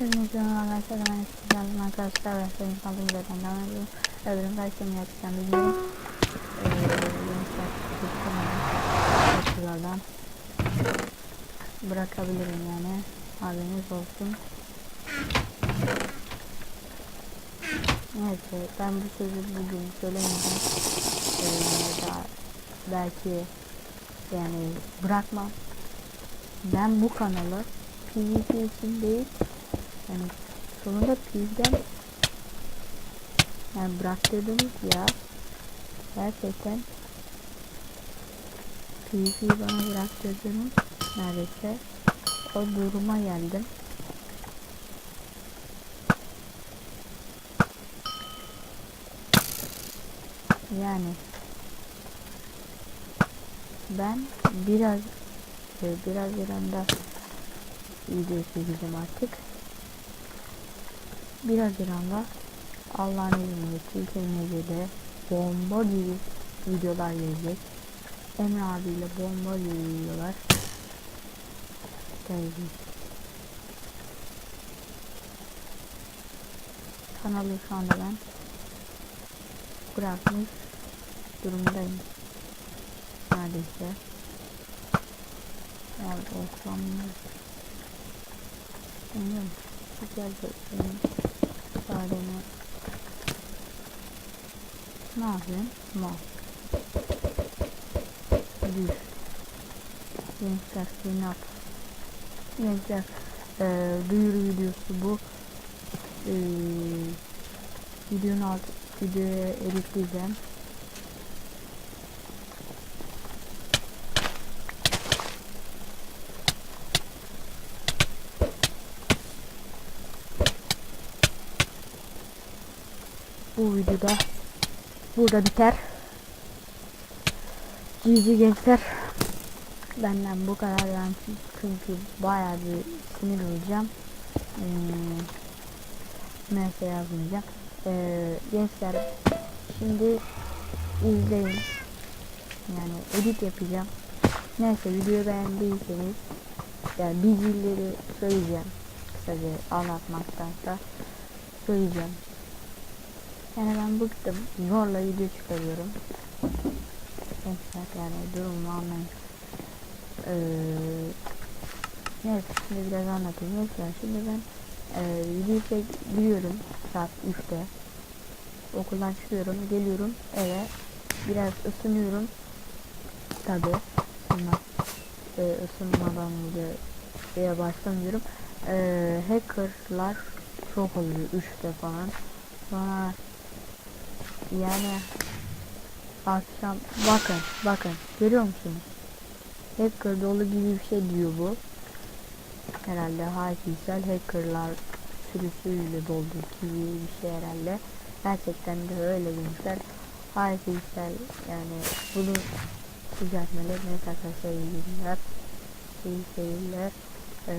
Hepinize merhaba arkadaşlar ben sizlerle arkadaşlar ve sayın kaldım zaten devam ediyorum. Öbürüm karşıma gerçekten bilmiyorum. Eee gençler YouTube'dan bırakabilirim yani haberiniz olsun. Neyse ben bu sözü bugün söylemeyeceğim. Eee daha belki yani bırakmam. Ben bu kanalı PvP için değil sonunda PvP'den yani bıraktırdınız ya. Gerçekten PvP'yi bana bıraktırdınız neredeyse. O duruma geldim. Yani ben biraz biraz İran'da video çekeceğim artık. Biraz İran'da Allah'ın izniyle Türkiye Medya'da bomba gibi videolar gelecek. Emre abiyle bomba gibi videolar gelecek. Kanalı şu anda ben bırakmış durumdayım. Neredeyse. Nerede olsam Bilmiyorum. Güzel benim ifademi. Ne yapayım? Mal. Düz. Gençler clean up. Gençler ee, duyuru videosu bu. Ee, videonun alt videoya editleyeceğim. Bu videoda burada biter. GG gençler. Benden bu kadar yani çünkü bayağı bir sinir olacağım. Neyse yazmayacağım. Ee, gençler şimdi izleyin. Yani edit yapacağım. Neyse videoyu beğendiyseniz yani bilgileri söyleyeceğim. Kısaca anlatmaktansa söyleyeceğim. Yani ben bıktım. Zorla video çıkarıyorum. Gençler yani durumu anlayın. Ee, neyse şimdi biraz anlatayım. Gençler şimdi ben e, videoyu çekiyorum saat 3'te. Okuldan çıkıyorum. Geliyorum eve. Biraz ısınıyorum. Tabi. Isınma, e, ısınmadan şeye başlamıyorum. E, hackerlar çok oluyor 3'te falan. Sonra yani akşam bakın bakın görüyor musunuz? Hacker dolu gibi bir şey diyor bu. Herhalde hakisel hackerlar sürüsüyle doldu gibi bir şey herhalde. Gerçekten de öyle demişler. Hakisel yani bunu düzeltmeler neyse arkadaşlar iyi günler. İyi seyirler. Ee,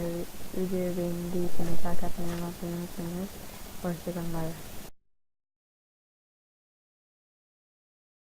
videoyu beğendiyseniz like atmayı unutmayın. Hoşçakalın.